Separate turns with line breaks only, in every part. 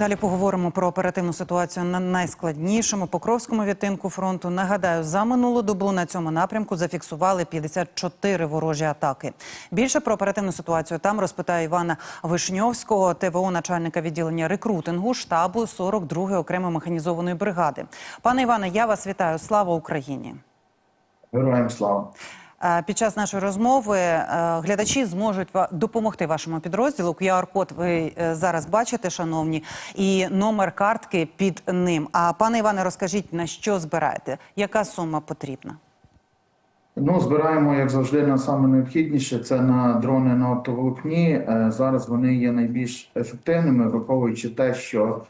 Далі поговоримо про оперативну ситуацію на найскладнішому покровському відтинку фронту. Нагадаю, за минулу добу на цьому напрямку зафіксували 54 ворожі атаки. Більше про оперативну ситуацію там розпитає Івана Вишньовського, ТВО начальника відділення рекрутингу штабу 42-ї окремої механізованої бригади. Пане Іване, я вас вітаю. Слава Україні!
Героям слава.
Е, Під час нашої розмови е, глядачі зможуть допомогти вашому підрозділу. QR-код ви е, зараз бачите, шановні, і номер картки під ним. А пане Іване, розкажіть на що збираєте? Яка сума потрібна?
Ну, збираємо, як завжди, на саме необхідніше. Це на дрони на оптоволокні. Зараз вони є найбільш ефективними, враховуючи те, що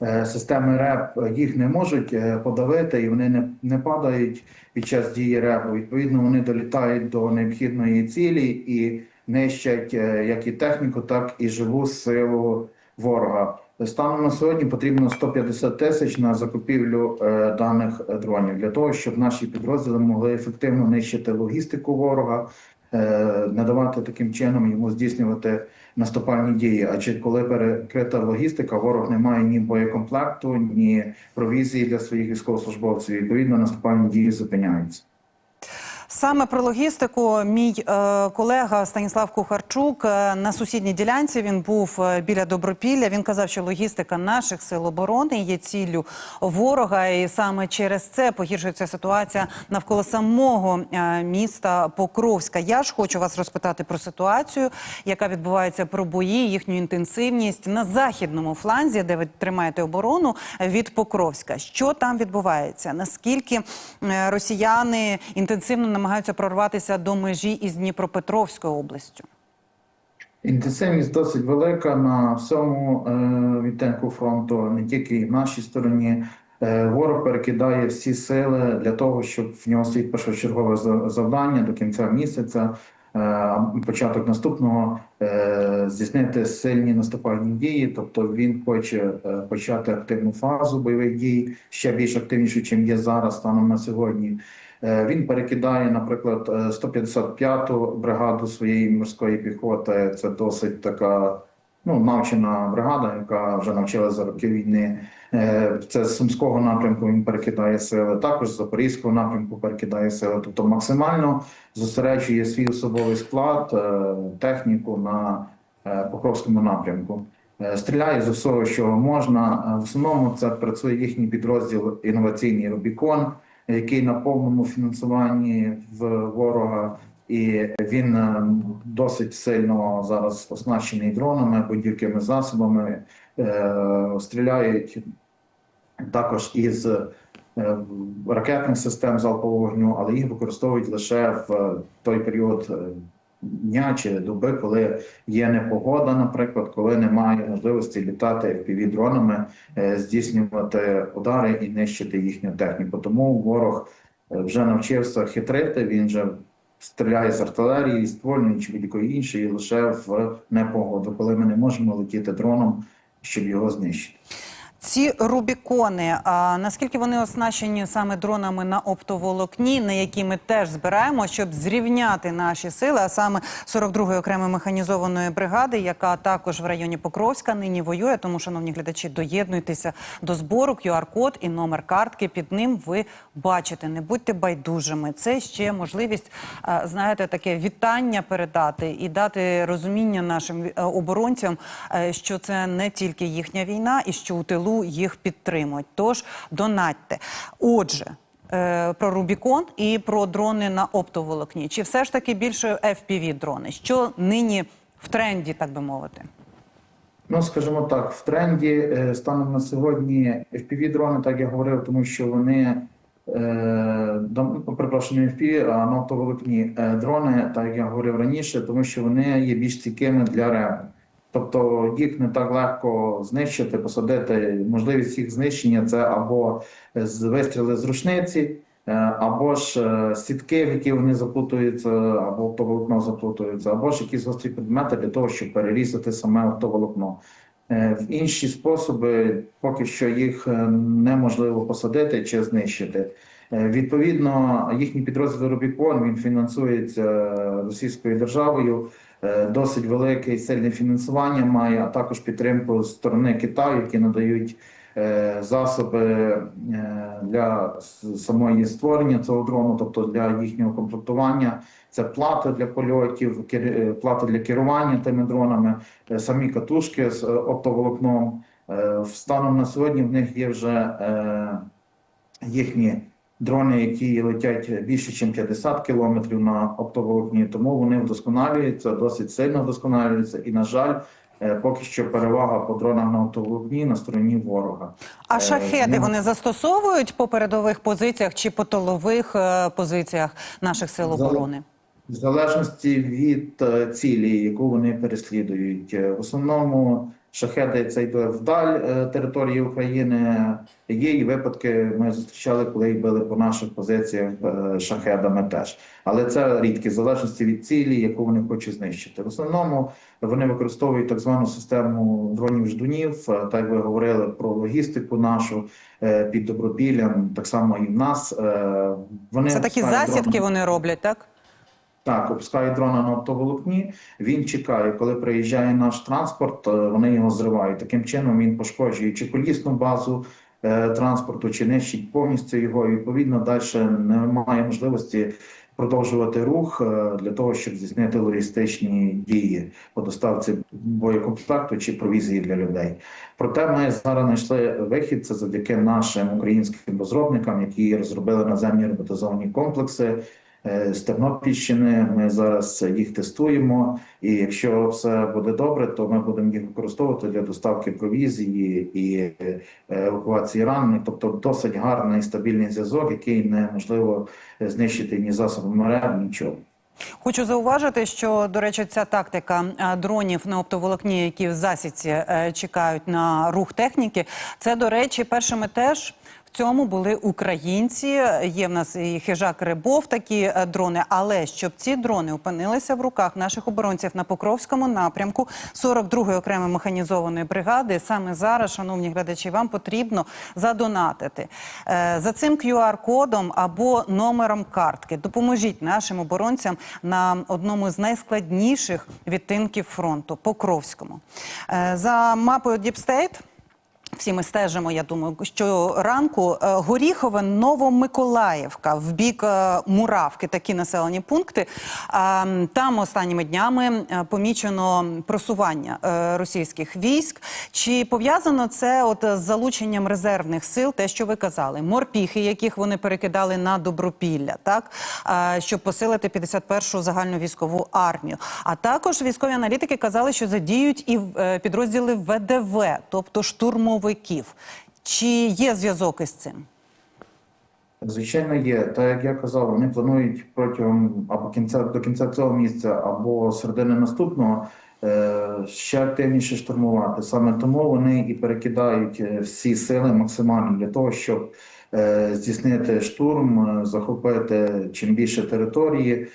системи РЕП їх не можуть е, подавити, і вони не, не падають під час дії РЕПу. Відповідно, вони долітають до необхідної цілі і нищать е, як і техніку, так і живу силу ворога. Станом на сьогодні потрібно 150 тисяч на закупівлю е, даних е, дронів для того, щоб наші підрозділи могли ефективно нищити логістику ворога, е, не давати таким чином йому здійснювати наступальні дії. Адже коли перекрита логістика, ворог не має ні боєкомплекту, ні провізії для своїх військовослужбовців. Відповідно, наступальні дії зупиняються.
Саме про логістику мій е, колега Станіслав Кухарчук е, на сусідній ділянці він був е, біля Добропілля. Він казав, що логістика наших сил оборони є ціллю ворога, і саме через це погіршується ситуація навколо самого міста Покровська. Я ж хочу вас розпитати про ситуацію, яка відбувається про бої, їхню інтенсивність на західному фланзі, де ви тримаєте оборону від Покровська. Що там відбувається? Наскільки росіяни інтенсивно намагаються прорватися до межі із Дніпропетровською областю?
Інтенсивність досить велика на всьому е, відтинку фронту, не тільки в нашій стороні. Е, ворог перекидає всі сили для того, щоб в нього стоїть першочергове за- завдання до кінця місяця, е, початок наступного здійснити сильні наступальні дії. Тобто він хоче почати активну фазу бойових дій, ще більш активнішу, чим є зараз станом на сьогодні. Е, Він перекидає, наприклад, е, 155-ту бригаду своєї морської піхоти. Це досить така ну, навчена бригада, яка вже навчилася за роки війни. Е, Це з Сумського напрямку він перекидає сили, також з Запорізького напрямку перекидає сили. Тобто максимально зосереджує свій особовий склад, е, техніку на е, Покровському напрямку. Е, Стріляє з усього, що можна. Е, В основному це працює їхній підрозділ інноваційний Рубікон, який на повному фінансуванні в ворога, і він е, досить сильно зараз оснащений дронами, будь-якими засобами. Е, Стріляють також із е, ракетних систем залпового вогню, але їх використовують лише в той період дня чи доби, коли є непогода, наприклад, коли немає можливості літати fpv дронами, е, здійснювати удари і нищити їхню техніку. Тому ворог е, вже навчився хитрити. Він вже стріляє з артилерії, ствольної чи будь-якої іншої лише в непогоду, коли ми не можемо летіти дроном, щоб його знищити.
Ці Рубікони, а наскільки вони оснащені саме дронами на оптоволокні, на які ми теж збираємо, щоб зрівняти наші сили, а саме 42-ї окремої механізованої бригади, яка також в районі Покровська нині воює. Тому, шановні глядачі, доєднуйтеся до збору. QR-код і номер картки під ним ви бачите. Не будьте байдужими. Це ще можливість, знаєте, таке вітання передати і дати розуміння нашим е, оборонцям, е, що це не тільки їхня війна, і що у тилу їх підтримують. Тож донатьте. Отже. е, Про Рубікон і про дрони на оптоволокні. Чи все ж таки більше fpv дрони? Що нині в тренді, так би мовити?
Ну, скажімо так, в тренді е, станом на сьогодні fpv дрони, так я говорив, тому що вони е, перепрошую, не FPV, а на оптоволокні е, дрони, так як я говорив раніше, тому що вони є більш стійкими для ребу. Тобто їх не так легко знищити, посадити. Можливість їх знищення це або вистріли з рушниці, е, або ж е, сітки, в які вони заплутуються, або оптоволокно заплутуються, або ж якісь гострі предмети для того, щоб перерізати саме оптоволокно. Е, В інші способи поки що їх неможливо посадити чи знищити. Е, Відповідно, їхній підрозділ Рубікон він фінансується Російською державою. Е, Досить велике і сильне фінансування має, а також підтримку з сторони Китаю, які надають е, засоби е, для самої створення цього дрону, тобто для їхнього комплектування. Це плати для польотів, е, для керування тими дронами, е, самі катушки з е, оптоволокном. Е, Станом на сьогодні в них є вже е, їхні дрони, які летять більше, ніж 50 кілометрів на оптоволокні, тому вони вдосконалюються, досить сильно вдосконалюються. І, на жаль, е, поки що перевага по дронах на оптоволокні на стороні ворога.
А
Е,
шахеди
ну,
вони застосовують по передових позиціях чи по тилових е, позиціях наших сил оборони?
В залежності від цілі, яку вони переслідують. В основному шахеди це йде вдаль е, території України. Є і випадки, ми зустрічали, коли їх били по наших позиціях е, шахедами теж. Але це рідкі, в залежності від цілі, яку вони хочуть знищити. В основному вони використовують так звану систему дронів-ждунів, е, так ви говорили про логістику нашу під Добропіллям, так само і в нас. Вони
Це такі засідки
дрони.
вони роблять, так?
Так, опускає дрона на оптоволокні. Він чекає, коли приїжджає наш транспорт, вони його зривають. Таким чином він пошкоджує чи колісну базу е, транспорту, чи нищить повністю його. І, відповідно, далі немає можливості продовжувати рух е, для того, щоб здійснити логістичні дії по доставці боєкомплекту чи провізії для людей. Проте ми зараз знайшли вихід. Це завдяки нашим українським розробникам, які розробили наземні роботизовані комплекси. Е, З Тернопільщини ми зараз їх тестуємо, і якщо все буде добре, то ми будемо їх використовувати для доставки провізії і е, евакуації ранених. Тобто досить гарний стабільний зв'язок, який неможливо е, знищити ні засобами РЕБ, нічого.
Хочу зауважити, що до речі, ця тактика дронів на оптоволокні, які в засідці чекають на рух техніки, це до речі, першими теж. В цьому були українці. Є в нас і хижак Рибов, такі е, дрони. Але щоб ці дрони опинилися в руках наших оборонців на Покровському напрямку 42-ї окремої механізованої бригади, саме зараз, шановні глядачі, вам потрібно задонатити Е, за цим QR-кодом або номером картки. Допоможіть нашим оборонцям на одному з найскладніших відтинків фронту Покровському. Е, За мапою State всі ми стежимо, я думаю, що ранку е, Горіхове, Новомиколаївка, в бік е, Муравки, такі населені пункти. А, Там останніми днями е, помічено просування е, російських військ. Чи пов'язано це от з залученням резервних сил, те, що ви казали, морпіхи, яких вони перекидали на добропілля, так е, щоб посилити 51-шу загальну військову армію. А також військові аналітики казали, що задіють і е, підрозділи ВДВ, тобто штурмовиків. Чи є зв'язок із цим?
Звичайно, є. Так як я казав, вони планують протягом або кінця до кінця цього місяця, або середини наступного е, ще активніше штурмувати. Саме тому вони і перекидають е, всі сили максимально для того, щоб е, здійснити штурм, захопити чим більше території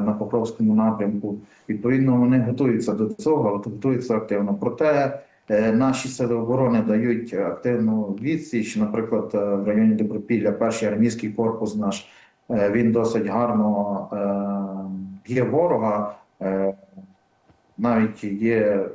на Покровському напрямку. Відповідно, вони готуються до цього, готуються активно. Проте Наші сили оборони дають активну відсіч. Наприклад, е, в районі Добропілля, перший армійський корпус наш е, він досить гарно е, б'є ворога. Е, Навіть є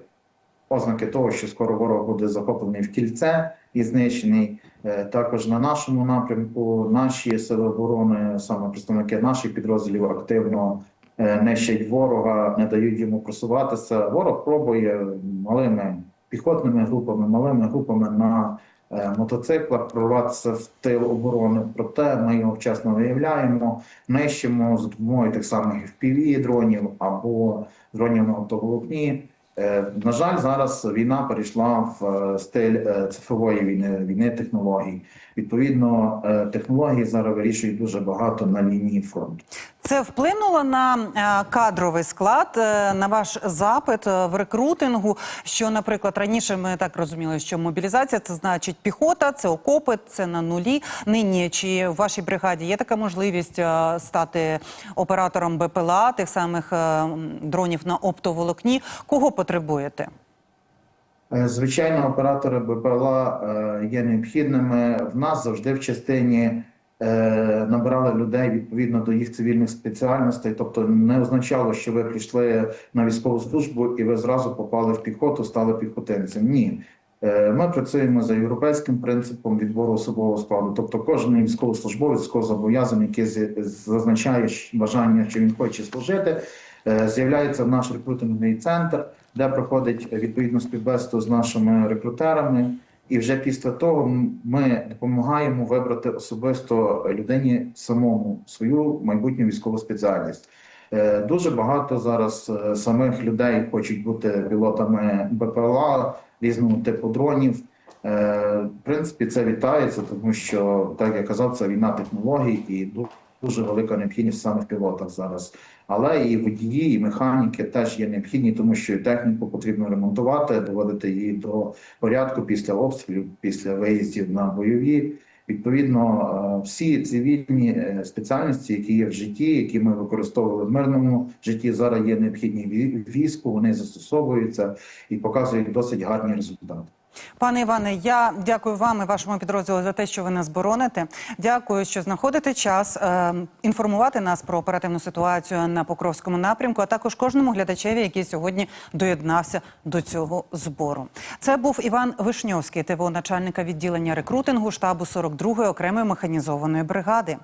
ознаки того, що скоро ворог буде захоплений в кільце і знищений. Е, Також на нашому напрямку наші сили оборони, саме представники наших підрозділів, активно е, нищать ворога, не дають йому просуватися. Ворог пробує малими піхотними групами, малими групами на е, мотоциклах прорватися в тил оборони. Проте ми його вчасно виявляємо, нищимо з допомогою тих самих FPV дронів або дронів на оптоволокні. Е, На жаль, зараз війна перейшла в е, стиль е, цифрової війни, війни технологій. Відповідно, технології зараз вирішують дуже багато на лінії фронту.
Це вплинуло на кадровий склад, на ваш запит в рекрутингу. Що, наприклад, раніше ми так розуміли, що мобілізація це значить піхота, це окопи, це на нулі. Нині чи в вашій бригаді є така можливість стати оператором БПЛА, тих самих дронів на оптоволокні? Кого потребуєте?
Е, Звичайно, оператори БПЛА е, є необхідними. В нас завжди в частині е, набирали людей відповідно до їх цивільних спеціальностей. Тобто не означало, що ви прийшли на військову службу і ви зразу попали в піхоту, стали піхотинцем. Ні. Ми працюємо за європейським принципом відбору особового складу. Тобто, кожен військовослужбовець військовозобов'язаний, який зазначає бажання, що він хоче служити, з'являється в наш рекрутинговий центр, де проходить відповідну співбесіду з нашими рекрутерами. І вже після того ми допомагаємо вибрати особисто людині самому свою майбутню військову спеціальність. Е, Дуже багато зараз е, самих людей хочуть бути пілотами БПЛА, різного типу дронів. Е, В принципі, це вітається, тому що, так я казав, це війна технологій і дуже велика необхідність саме в пілотах зараз. Але і водії, і механіки теж є необхідні, тому що і техніку потрібно ремонтувати, доводити її до порядку після обстрілів, після виїздів на бойові. Відповідно, е, всі цивільні е, спеціальності, які є в житті, які ми використовували в мирному житті, зараз є необхідні війську. Вони застосовуються і показують досить гарні результати.
Пане Іване, я дякую вам і вашому підрозділу за те, що ви нас бороните. Дякую, що знаходите час е, інформувати нас про оперативну ситуацію на Покровському напрямку, а також кожному глядачеві, який сьогодні доєднався до цього збору. Це був Іван Вишньовський, ТВО начальника відділення рекрутингу штабу 42-ї окремої механізованої бригади.